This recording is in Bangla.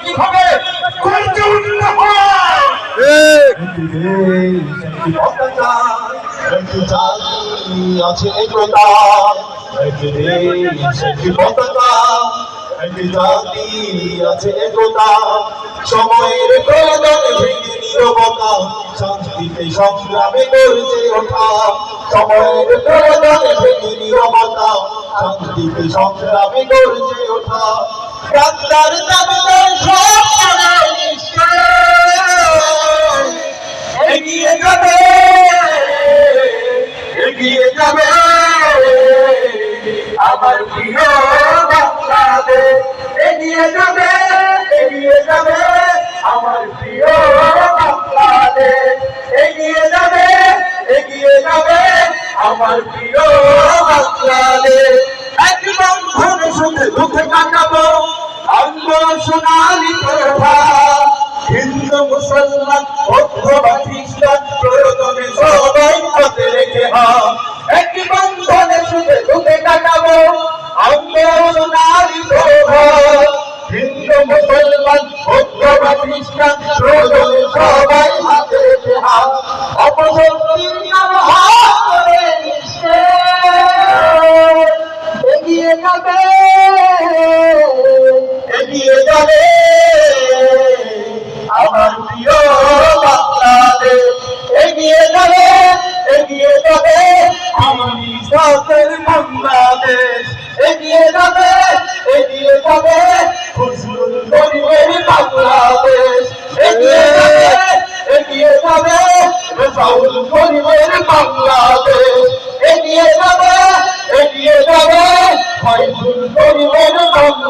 কীভাবে উঠতে হয় আছে একতা আছে একতা সময়ের প্রয়োজন ভেঙে নিরবতা শান্তিতে সংগ্রামে গর্জে ওঠা। সময়ের প্রয়োজন ভেঙে নিরবতা শান্তিতে সংগ্রামে গর্জে ওঠা। করে নিশ্চয়। এগিয়ে যাবে এগিয়ে যাবে। আমার প্রিয় বাংলাদেশ, এগিয়ে এগিয়ে যাবে। এগিয়ে যাবে আমার প্রিয় বাংলাদেশ, এক বন্ধন মুসলমান বৌদ্ধ বা খ্রিস্টান প্রয়োজনে সবাই হাতে হাম অপশক্তির নাম হাত করে এগিয়ে যাবে এগিয়ে যাবে, আমার প্রিয় বাংলাদেশ এগিয়ে যাবে এগিয়ে যাবে আমার বাংলাদেশ। এগিয়ে যাবে, এগিয়ে রেজাউল গরিবের বাংলাদেশ। এগিয়ে যাবে এগিয়ে যাবে। ফয়জুল গরিবের বাংলাদেশ।